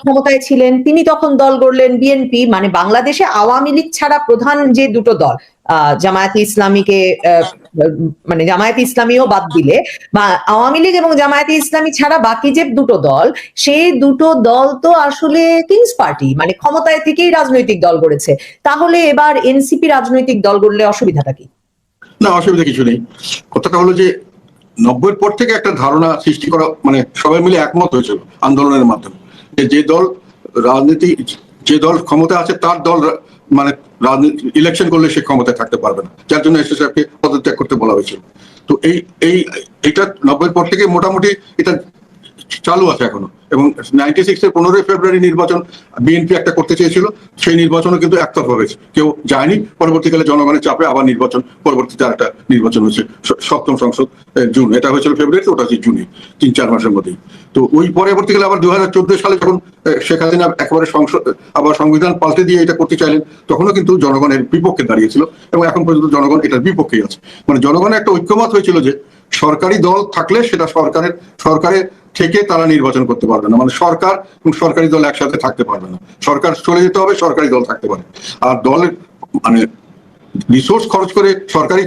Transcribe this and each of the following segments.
ক্ষমতায় ছিলেন, তিনি তখন দল গড়লেন বিএনপি মানে বাংলাদেশে আওয়ামী লীগ ছাড়া প্রধান যে দুটো দল জামায়াতে ইসলামীকে মানে জামায়াতে ইসলামীও বাদ দিলে, বা আওয়ামী লীগ এবং জামায়াতে ইসলামী ছাড়া বাকি যে দুটো দল, সেই দুটো দল তো আসলে কিংস পার্টি মানে ক্ষমতায় থেকেই রাজনৈতিক দল গড়েছে। তাহলে এবার এনসিপি রাজনৈতিক দল গড়লে অসুবিধাটা কি? না, অসুবিধা কিছু নেই। কথাটা হলো যে নব্বইয়ের পর থেকে একটা ধারণা সৃষ্টি করা মানে সবাই মিলে একমত হয়েছিল আন্দোলনের মাধ্যমে। যে দল রাজনীতি, যে দল ক্ষমতা আছে, তার দল মানে রাজনীতি ইলেকশন করলে সে ক্ষমতায় থাকতে পারবে না। যার জন্য এসএসএফকে পদত্যাগ করতে বলা হয়েছিল। তো এই এই এটা নব্বই পর থেকে মোটামুটি এটা চালু আছে এখনও। এবং নাইনটি সিক্স এর পনেরোই ফেব্রুয়ারি নির্বাচন বিএনপি একটা করতে চেয়েছিল, সেই নির্বাচনও কিন্তু একতরফা হয়েছে। কেউ যায়নি, পরবর্তীকালে জনগণের চাপে আবার নির্বাচন, পরবর্তীতে আরেকটা নির্বাচন হয়েছে সপ্তম সংসদ জুন। এটা হয়েছিল ফেব্রুয়ারিতে, ওটা হচ্ছে জুনে, তিন, চার মাসের মধ্যেই। তো ওই পরবর্তীকালে আবার দু হাজার চোদ্দ সালে যখন শেখ হাসিনা একেবারে সংসদ, আবার সংবিধান পাল্টে দিয়ে এটা করতে চাইলেন, তখনও কিন্তু জনগণের বিপক্ষে দাঁড়িয়েছিল, এবং এখন পর্যন্ত জনগণ এটার বিপক্ষেই আছে। মানে জনগণের একটা ঐক্যমত হয়েছিল যে সরকারি দল থাকলে সেটা সরকারের সরকারের থেকে তারা নির্বাচন করতে পারবে না। মানে সরকার এবং সরকারি দল একসাথে থাকতে পারবে না। সরকার চলে যেতে হবে, সরকারি দল থাকতে পারে। আর দলের মানে রিসোর্স খরচ করে, সরকারি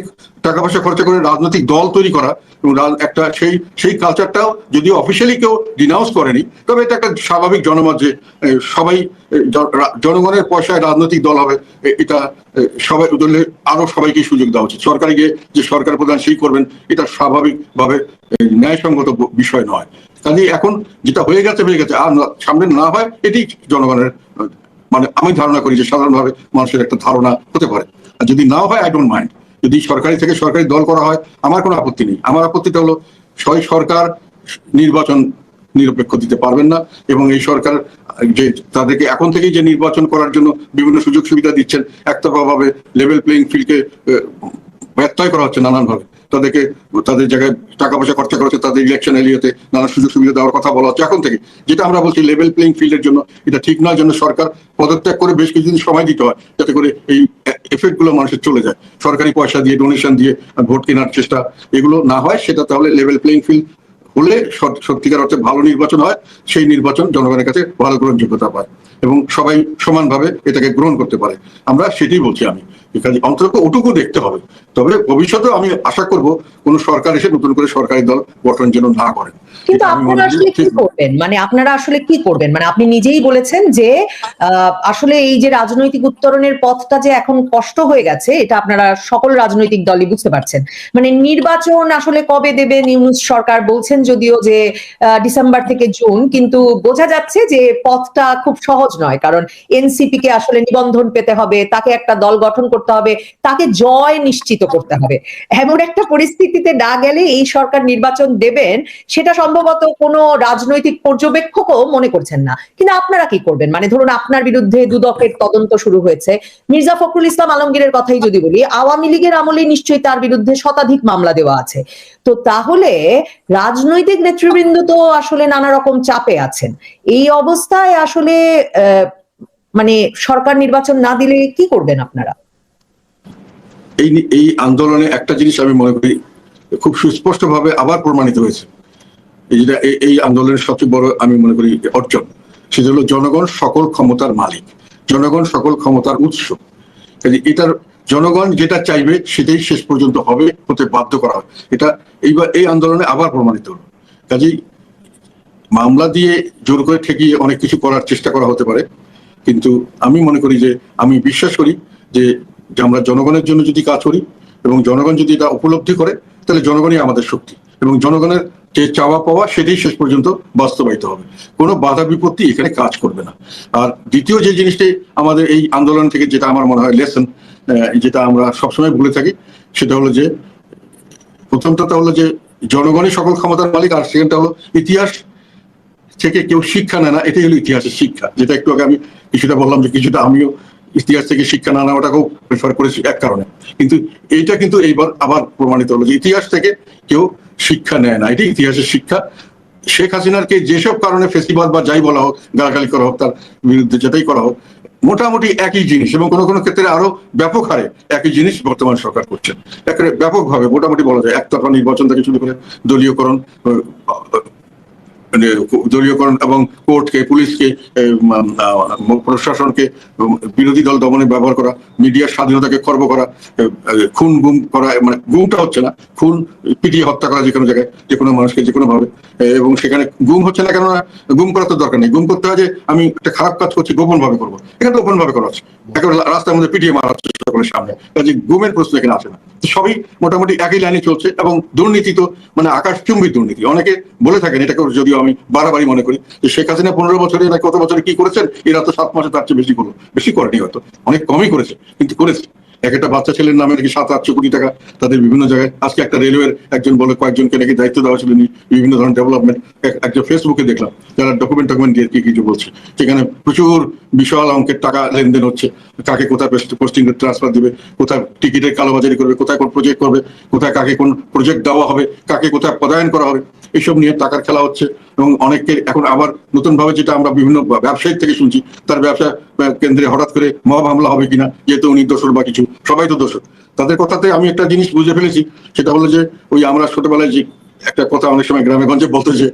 টাকা পয়সা খরচ করে রাজনৈতিক দল তৈরি করা এবং একটা সেই সেই কালচারটাও যদিও অফিসিয়ালি কেউ ডিনাউন্স করেনি, তবে এটা একটা স্বাভাবিক জনমত যে সবাই জনগণের পয়সায় রাজনৈতিক দল হবে এটা সবাই দলে আরও সবাইকে সুযোগ দেওয়া উচিত। সরকারি গিয়ে যে সরকার প্রধান সেই করবেন, এটা স্বাভাবিকভাবে ন্যায়সঙ্গত বিষয় নয়। কাজে এখন যেটা হয়ে গেছে হয়ে গেছে, আর সামনে না হয়, এটি জনগণের মানে আমি ধারণা করি যে সাধারণভাবে মানুষের একটা ধারণা হতে পারে। আর যদি নাও হয় আই ডোন্ট মাইন্ড যদি সরকারি থেকে সরকারি দল করা হয়, আমার কোনো আপত্তি নেই। আমার আপত্তিটা হলো ছয় সরকার নির্বাচন নিরপেক্ষ দিতে পারবেন না এবং এই সরকার যে তাদেরকে এখন থেকেই যে নির্বাচন করার জন্য বিভিন্ন সুযোগ সুবিধা দিচ্ছেন, একতরফাভাবে লেভেল প্লেইং ফিল্ডকে ব্যত্যয় করা হচ্ছে নানানভাবে। তাদেরকে, তাদের জায়গায় টাকা পয়সা খরচা করা হচ্ছে, তাদের ইলেকশন এলিয়েতে নানা সুযোগ সুবিধা দেওয়ার কথা বলা হচ্ছে। এখন থেকে যেটা আমরা বলছি লেভেল প্লেইং ফিল্ডের জন্য, এটা ঠিক নয় জন্য সরকার পদত্যাগ করে বেশ কিছুদিন সময় দিতে হয়, যাতে করে এই এফেক্টগুলো মানুষের চলে যায়। সরকারি পয়সা দিয়ে ডোনেশন দিয়ে ভোট কেনার চেষ্টা এগুলো না হয়, সেটা তাহলে লেভেল প্লেইং ফিল্ড হলে সত্যিকার অর্থে ভালো নির্বাচন হয়, সেই নির্বাচন জনগণের কাছে ভালো গ্রহণযোগ্যতা পায়। এবং সবাই সমানভাবে এটাকে গ্রহণ করতে পারে। আমরা সেটাই বলছি আমি। কাজে অন্তত ওটুকু দেখতে হবে। তবে ভবিষ্যতেও আমি আশা করব কোন সরকার এসে নতুন করে সরকারি দল গঠন যেন না করেন। কিন্তু আপনারা আসলে কি করবেন? মানে আপনারা আসলে কি করবেন? মানে আপনি নিজেই বলেছেন যে আসলে এই যে রাজনৈতিক উত্তরণের পথটা যে এখন কষ্ট হয়ে গেছে এটা আপনারা সকল রাজনৈতিক দলই বুঝতে পারছেন। মানে নির্বাচন আসলে কবে দেবে? নিউজ সরকার বলছেন যদিও যে ডিসেম্বর থেকে জুন কিন্তু বোঝা যাচ্ছে যে পথটা খুব সহজ নয়। কারণ এনসিপি কে আসলে নিবন্ধন পেতে হবে, তাকে একটা দল গঠন করতে হবে, তাকে জয় নিশ্চিত করতে হবে। এমন একটা পরিস্থিতিতে না গেলে এই সরকার নির্বাচন দেবেন, সেটা সম্ভবত কোনো রাজনৈতিক পর্যবেক্ষকও মনে করছেন না। কিন্তু আপনারা কি করবেন? মানে ধরুন আপনার বিরুদ্ধে দুদকের তদন্ত শুরু হয়েছে। মির্জা ফখরুল ইসলাম আলমগীরের কথাই যদি বলি, আওয়ামী লীগের আমলে নিশ্চয়ই তার বিরুদ্ধে শতাধিক মামলা দেওয়া আছে। তো তাহলে রাজনৈতিক নেতৃবৃন্দ তো আসলে নানা রকম চাপে আছেন। এই অবস্থায় আসলে মানে সরকার নির্বাচন না দিলে কি করবেন আপনারা? এই এই আন্দোলনে একটা জিনিস আমি মনে করি, খুব সুস্পষ্টভাবে আবার প্রমাণিত হয়েছে। এই আন্দোলনের সবচেয়ে বড় আমি মনে করি অর্জন, সেটা হলো জনগণ সকল ক্ষমতার মালিক, জনগণ সকল ক্ষমতার উৎস। কাজে এটার জনগণ যেটা চাইবে সেটাই শেষ পর্যন্ত হবে, হতে বাধ্য করা হয় এটা এইবার এই আন্দোলনে আবার প্রমাণিত হলো। কাজেই মামলা দিয়ে জোর করে ঠেকিয়ে অনেক কিছু করার চেষ্টা করা হতে পারে। কিন্তু আমি মনে করি যে, আমি বিশ্বাস করি যে আমরা জনগণের জন্য যদি কাজ করি এবং জনগণ যদি এটা উপলব্ধি করে, তাহলে জনগণই আমাদের শক্তি। এবং জনগণের যে চাওয়া পাওয়া, সেটাই শেষ পর্যন্ত বাস্তবায়িত হবে। কোনো বাধা বিপত্তি এখানে কাজ করবে না। আর দ্বিতীয় যে জিনিসটি আমাদের এই আন্দোলন থেকে যেটা আমার মনে হয় লেসন যেটা আমরা সবসময় ভুলে থাকি, সেটা হলো যে, প্রথমটা হলো যে, জনগণই সকল ক্ষমতার মালিক, আর সেকেন্ডটা হলো ইতিহাস থেকে কেউ শিক্ষা নেয় না, এটাই হলো ইতিহাসের শিক্ষা। যেটা একটু আগে আমি কিছুটা বললাম যে কিছুটা আমিও ইতিহাস থেকে শিক্ষা না নেওয়াটাকেও প্রেফার করেছি এক কারণে। কিন্তু এইটা কিন্তু এইবার আবার প্রমাণিত হলো যে ইতিহাস থেকে কেউ শিক্ষা নেয় না। এটাই ইতিহাসের শিক্ষা। শেখ হাসিনারকে যেসব কারণে ফেসিবাদ বা যাই বলা হোক, গালাগালি করা হোক, তার বিরুদ্ধে যেটাই করা হোক, মোটামুটি একই জিনিস এবং কোনো কোনো ক্ষেত্রে আরও ব্যাপক হারে একই জিনিস বর্তমান সরকার করছে। একেবারে ব্যাপকভাবে মোটামুটি বলা যায়, একতরফা নির্বাচন থেকে শুরু করে দলীয়করণ মানে দলীয়করণ এবং কোর্টকে, পুলিশকে প্রশাসনকে বিরোধী দল দমনে ব্যবহার করা, মিডিয়ার স্বাধীনতাকে খর্ব করা খুন গুম করা মানে গুমটা হচ্ছে না, খুন, পিটিয়ে হত্যা করা যে কোনো জায়গায় যে কোনো মানুষকে যে কোনো ভাবে এবং সেখানে গুম হচ্ছে না কেননা গুম করার তো দরকার নেই। গুম করতে হয় যে আমি একটা খারাপ কাজ করছি গোপন ভাবে করব। এখানে তো গোপন ভাবে করা হচ্ছে। একেবারে রাস্তার মধ্যে পিটিয়ে মারা হচ্ছে সকলের সামনে। কাজে গুমের প্রশ্ন এখানে আসে না। সবই মোটামুটি একই লাইনে চলছে এবং দুর্নীতি তো মানে আকাশ আকাশচুম্বী দুর্নীতি। অনেকে বলে থাকেন এটাকে যদিও আমি বাড়াবাড়ি মনে করি। যে শেখ হাসিনা পনেরো বছরে না কত বছরে কি করেছেন? এরা তো সাত মাসে তার চেয়ে বেশি করল। বেশি করেনি হয়তো। অনেক কমই করেছে, কিন্তু করেছে। এক একটা বাচ্চা ছেলের নামে নাকি সাত, আটশো কোটি টাকা তাদের বিভিন্ন জায়গায় আজকে একটা রেলওয়ের একজন বলে কয়েকজনকে নাকি দায়িত্ব দেওয়া ছিল বিভিন্ন ধরনের ডেভেলপমেন্ট একজন ফেসবুকে দেখলাম, যারা ডকুমেন্ট ডকুমেন্ট দিয়ে কি কিছু বলছে। সেখানে প্রচুর বিশাল অঙ্কের টাকা লেনদেন হচ্ছে। কাকে কোথায় পোস্টিং ট্রান্সফার দিবে, কোথায় টিকিটের কালোবাজারি করবে, কোথায় কোন প্রজেক্ট করবে, কোথায় কাকে কোন প্রজেক্ট দেওয়া হবে, কাকে কোথায় পদায়ন করা হবে। এইসব নিয়ে টাকার খেলা হচ্ছে এবং অনেককে এখন আবার নতুন ভাবে যেটা আমরা বিভিন্ন ব্যবসায়ী থেকে শুনছি, তার ব্যবসা কেন্দ্রে হঠাৎ করে মহা হামলা হবে কিনা, যেহেতু উনি দোষর বা কিছু, সবাই তো দোষর। তাদের কথাতে আমি একটা জিনিস বুঝে ফেলেছি, সেটা হলো যে ওই আমরা ছোটবেলায় যে একটা কথা অনেক সময় গ্রামে গঞ্জে বলতো যে,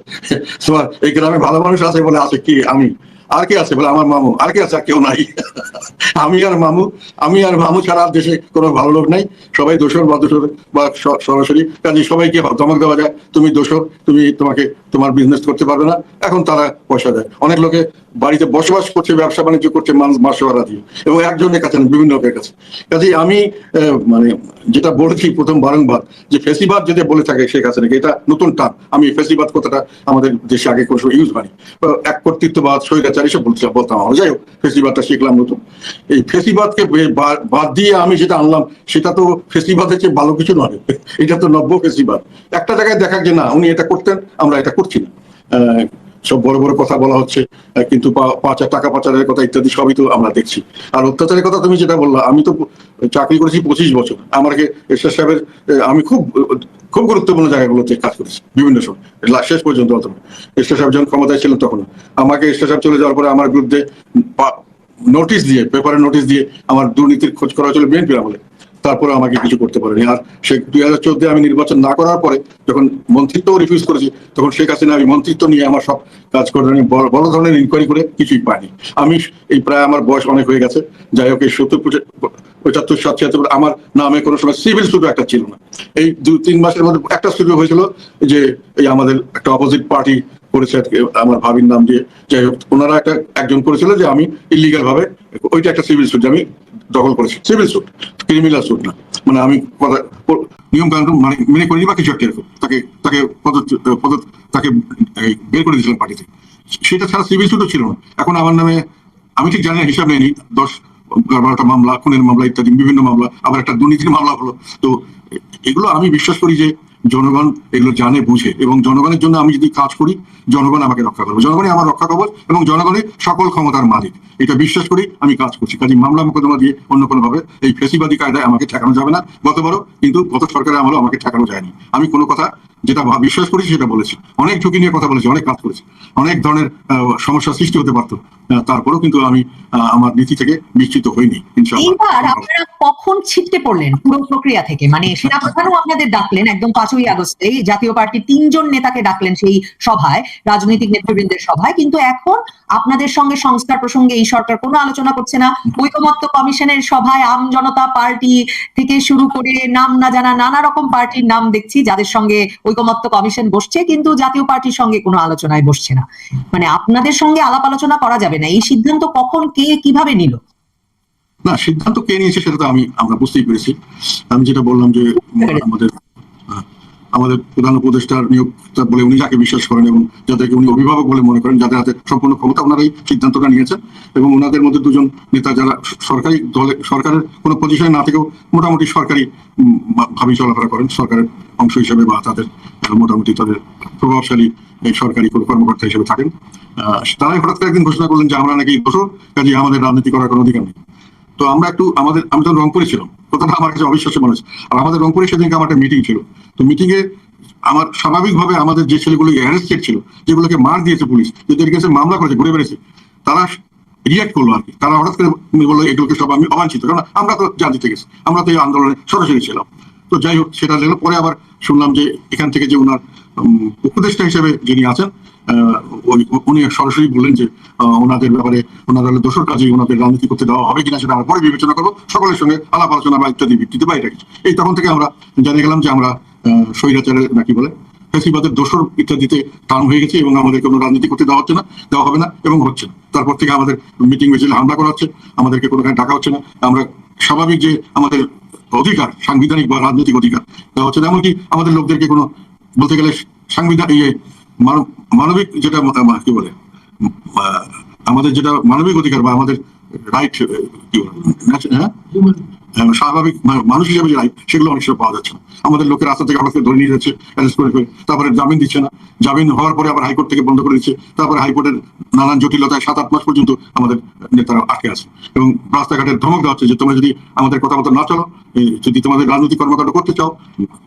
তোমার এই গ্রামে ভালো মানুষ আছে বলে আছে কি? আমি। আর কে আছে বলে? আমার মামু। আর কে আছে? কেউ নাই। আমি আর মামু আমি আর মামু ছাড়া আর দেশে কোনো ভালো লোক নাই। সবাই দোষর বা দোষর বা সরাসরি। কাজে সবাইকে ধমক দেওয়া যায়। তুমি দোষর তুমি তোমাকে তোমার বিজনেস করতে পারবে না। এখন তারা পয়সা দেয়। অনেক লোকে বাড়িতে বসবাস করছে ব্যবসা বাণিজ্য করছে মানুষ মাসোয়ারা দিয়ে। এবং একজনের কাছে না, বিভিন্ন লোকের কাছে। কাজে আমি মানে যেটা বলেছি প্রথম বারংবার যে ফেসিবাদ যেটা বলে থাকে শেখ হাসিনাকে এটা নতুন টান। আমি ফেসিবাদ কথাটা আমাদের দেশে আগে কোনো ইউজ হয়নি এক কর্তৃত্ববাদ স্বৈরাচার এসব বলতে বলতাম আমরা। যাই হোক, ফেসিবাদটা শিখলাম নতুন। এই ফেসিবাদকে বাদ দিয়ে আমি যেটা আনলাম, সেটা তো ফেসিবাদের চেয়ে ভালো কিছু নয়। এটা তো নব্য ফেসিবাদ। একটা জায়গায় দেখা যে, না, উনি এটা করতেন, আমরা এটা করছি না। সব বড় বড় কথা বলা হচ্ছে কিন্তু পাচার টাকা পাচারের কথা ইত্যাদি সবই তো আমরা দেখছি। আর অত্যাচারের কথা তুমি যেটা বললা, আমি তো চাকরি করেছি পঁচিশ বছর। আমাকে এরশাদ সাহেবের আমি খুব খুব গুরুত্বপূর্ণ জায়গাগুলোতে কাজ করেছি, বিভিন্ন সময় শেষ পর্যন্ত এরশাদ সাহেব যখন ক্ষমতায় ছিলেন তখন। আমাকে এরশাদ সাহেব চলে যাওয়ার পরে আমার বিরুদ্ধে নোটিশ দিয়ে পেপারে নোটিশ দিয়ে আমার দুর্নীতির খোঁজ করা হয়েছিল বিএনপির আমলে। তারপরে আমাকে কিছু করতে পারেনি। আর সে দুই হাজার আমি নির্বাচন না করার পরে যখন মন্ত্রিত্ব রিফিউজ করেছি, তখন শেখ হাসিনা আমি মন্ত্রিত্ব নিয়ে আমার সব কাজ করে নিয়ে বড় ধরনের ইনকোয়ারি করে কিছুই পাইনি। আমি এই প্রায় আমার বয়স অনেক হয়ে গেছে। যাই হোক, এই সত্তর পঁচাত্তর সাত ছিয়াত্তর আমার নামে কোনো সময় সিভিল স্টুডিও একটা ছিল না। এই দু তিন মাসের মধ্যে একটা স্টুডিও হয়েছিল যে এই আমাদের একটা অপোজিট পার্টি করেছে আমার ভাবির নাম দিয়ে। হোক ওনারা একটা একজন করেছিল যে আমি ইলিগাল ভাবে ওইটা একটা সিভিল স্যুট আমি দখল করেছি। সিভিল স্যুট ক্রিমিনাল স্যুট না। মানে আমি নিয়ম কানুন মানে মেনে করিনি বা কিছু একটা এরকম। তাকে তাকে পদ তাকে বের করে দিয়েছিলাম পার্টিতে সেটা ছাড়া সিভিল স্যুটও ছিল না। এখন আমার নামে আমি ঠিক জানি না, হিসাব নেয়নি দশ বারোটা মামলা, খুনের মামলা ইত্যাদি, বিভিন্ন মামলা, আবার একটা দুর্নীতির মামলা হলো। তো এগুলো আমি বিশ্বাস করি যে জনগণ এগুলো জানে, বুঝে এবং জনগণের জন্য আমি যদি কাজ করি, জনগণ আমাকে রক্ষা করবে। জনগণই আমার রক্ষা কবচ এবং জনগণই সকল ক্ষমতার মালিক। এটা বিশ্বাস করি, আমি কাজ করছি। কাজে মামলা মোকদ্দমা দিয়ে অন্য কোনো ভাবে এই ফেসিবাদী কায়দায় আমাকে ঠেকানো যাবে না। গতবারও কিন্তু গত সরকারের আমলেও আমাকে ঠেকানো যায়নি। আমি কোনো কথা যেটা বিশ্বাস করেছি সেটা বলেছি। অনেক ঝুঁকি নিয়ে কথা বলেছি অনেক কাজ করেছি। অনেক ধরনের আহ, সমস্যার সৃষ্টি হতে পারতো। তারপরেও কিন্তু আমি আমার নীতি থেকে নিশ্চিত হইনি কখন ছিটকে পড়লেন পুরো প্রক্রিয়া থেকে? মানে সেনাপ্রধানও আপনাদের ডাকলেন একদম পাঁচই আগস্টে জাতীয় পার্টির তিনজন নেতাকে ডাকলেন সেই সভায় রাজনৈতিক নেতৃবৃন্দের সভায়। কিন্তু এখন আপনাদের সঙ্গে সংস্কার প্রসঙ্গে এই সরকার কোনো আলোচনা করছে না। ঐকমত্য কমিশনের সভায় আম জনতা পার্টি থেকে শুরু করে নাম না জানা নানা রকম পার্টির নাম দেখছি যাদের সঙ্গে ঐকমত্য কমিশন বসছে কিন্তু জাতীয় পার্টির সঙ্গে কোনো আলোচনায় বসছে না। মানে আপনাদের সঙ্গে আলাপ আলোচনা করা যাবে না। এই সিদ্ধান্ত কখন কে কীভাবে নিল? না সিদ্ধান্ত কে নিয়েছে সেটা তো আমি আমরা বুঝতেই পেরেছি। আমি যেটা বললাম যে আমাদের আমাদের প্রধান উপদেষ্টার নিয়োগটা বলে উনি যাকে বিশ্বাস করেন এবং যাদেরকে উনি অভিভাবক বলে মনে করেন যাদের হাতে সম্পূর্ণ ক্ষমতা ওনারাই সিদ্ধান্তটা নিয়েছেন। এবং ওনাদের মধ্যে দুজন নেতা যারা সরকারি দলে সরকারের কোনো পজিশনে না থেকেও মোটামুটি সরকারি উম, ভা- ভাবেই চলাফেরা করেন সরকারের অংশ হিসেবে বা তাদের মোটামুটি তাদের প্রভাবশালী এই সরকারি কোনো কর্মকর্তা হিসেবে থাকেন। তারাই হঠাৎ করে একদিন ঘোষণা করলেন যে আমরা নাকি দোষর কাজে আমাদের রাজনীতি করার কোনো অধিকার নেই। তো আমরা একটু, আমাদের, আমি তখন রংপুরে ছিলাম, কথাটা আমার কাছে অবিশ্বাস্য মনে হচ্ছে। আর আমাদের রংপুরে সেদিনকে আমার একটা মিটিং ছিল। তো মিটিং এ আমার স্বাভাবিকভাবে আমাদের যে ছেলেগুলো অ্যারেস্টেড ছিল যেগুলোকে মার দিয়েছে পুলিশ যেদের কাছে মামলা করেছে, ঘুরে বেড়েছে তারা রিয়াক্ট করল আর কি। তারা হঠাৎ করে বলল, এগুলোকে সব আমি অবাঞ্ছিত, কারণ আমরা তো জানতে গেছি, আমরা তো এই আন্দোলনে সরাসরি ছিলাম। তো যাই হোক, সেটা দেখল পরে আবার শুনলাম যে এখান থেকে যে ওনার উপদেষ্টা হিসেবে যিনি আছেন উনি সরাসরি বললেন যে ওনাদের ব্যাপারে, ওনারা দোষর কাজে ওনাদের রাজনীতি করতে দেওয়া হবে কিনা সেটা আমরা পরে বিবেচনা করব। সকলের সঙ্গে আলাপ, আলোচনা বা ইত্যাদি ভিত্তিতে বা এটা এই তখন থেকে আমরা জানিয়ে গেলাম যে আমরা স্বৈরাচারের নাকি বলে ফেসিবাদের দোষর ইত্যাদিতে টার্ম হয়ে গেছে এবং আমাদের কোনো রাজনীতি করতে দেওয়া হচ্ছে না, দেওয়া হবে না এবং হচ্ছে না। তারপর থেকে আমাদের মিটিং মিছিলে হামলা করা হচ্ছে, আমাদেরকে কোনো ডাকা হচ্ছে না। আমরা স্বাভাবিক যে আমাদের অধিকার সাংবিধানিক বা রাজনৈতিক অধিকার। দেওয়া হচ্ছে এমনকি আমাদের লোকদেরকে কোনো বলতে গেলে সাংবিধান ইয়ে মানব- মানবিক যেটা কি বলে আমাদের যেটা মানবিক অধিকার বা আমাদের রাইট কি বলে হ্যাঁ, স্বাভাবিক মানুষ হিসেবে যে রাইট সেগুলো অনেক সময় পাওয়া যাচ্ছে না। আমাদের লোকের রাস্তা থেকে আমাকে ধরে নিয়ে যাচ্ছে অ্যারেস্ট করে করে। তারপরে জামিন দিচ্ছে না। জামিন হওয়ার পরে আবার হাইকোর্ট থেকে বন্ধ করে দিচ্ছে। তারপরে হাইকোর্টের নানান জটিলতায় সাত আট মাস পর্যন্ত আমাদের নেতারা আটকে আছে। এবং রাস্তাঘাটের ধমক দেওয়া হচ্ছে যে, তোমরা যদি আমাদের কথা মতো না চলো যদি তোমাদের রাজনৈতিক কর্মকাণ্ড করতে চাও,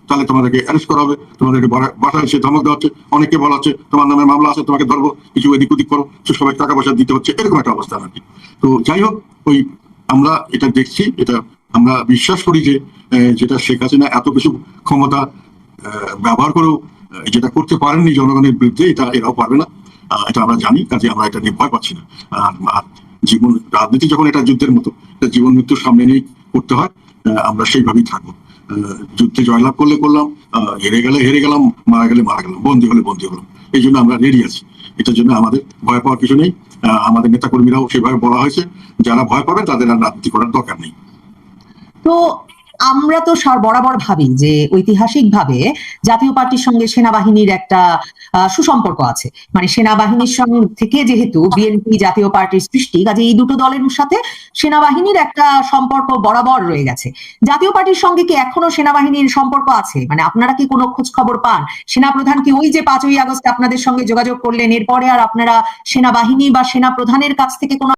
তাহলে তোমাদেরকে অ্যারেস্ট করা হবে। তোমাদেরকে বাসা- এসে ধমক দেওয়া হচ্ছে। অনেকে বলা হচ্ছে, তোমার নামে মামলা আছে, তোমাকে ধরবো। কিছু এদিক ওদিক করো। তো সবাই টাকা পয়সা দিতে হচ্ছে। এরকম একটা অবস্থা আর কি। তো যাই হোক, ওই আমরা এটা দেখছি, এটা আমরা বিশ্বাস করি যে যেটা শেখ হাসিনা এত কিছু ক্ষমতা ব্যবহার করেও যেটা করতে পারেননি জনগণের বিরুদ্ধে, এটা এরাও পারবে না। এটা আমরা জানি, কাজে আমরা এটা নিয়ে ভয় পাচ্ছি না। আর জীবন, রাজনীতি যখন এটা যুদ্ধের মতো, এটা জীবন মৃত্যুর সামনে নিয়েই করতে হয় আমরা সেইভাবেই থাকব। যুদ্ধে জয়লাভ করলে করলাম হেরে গেলে হেরে গেলাম, মারা গেলে মারা গেলাম, বন্দী হলে বন্দী হলাম, এই জন্য আমরা রেডি আছি। এটার জন্য আমাদের ভয় পাওয়ার কিছু নেই। আমাদের নেতা কর্মীরাও সেভাবে বলা হয়েছে, যারা ভয় পাবে তাদের আর রাজনীতি করার দরকার নেই। তো আমরা তো বরাবর ভাবি যে ঐতিহাসিকভাবে জাতীয় পার্টির সঙ্গে সেনাবাহিনীর একটা সুসম্পর্ক আছে। মানে সেনাবাহিনীর সঙ্গে থেকে যেহেতু বিএনপি জাতীয় পার্টির সৃষ্টি, কাজে এই দুটো দলের সাথে সেনাবাহিনীর একটা সম্পর্ক বরাবর রয়ে গেছে। জাতীয় পার্টির সঙ্গে কি এখনও সেনাবাহিনীর সম্পর্ক আছে? মানে আপনারা কি কোনো খোঁজ খবর পান? সেনাপ্রধান কি ওই যে পাঁচই আগস্ট আপনাদের সঙ্গে যোগাযোগ করলেন? এরপরে আর আপনারা সেনাবাহিনী বা সেনা প্রধানের কাছ থেকে কোনো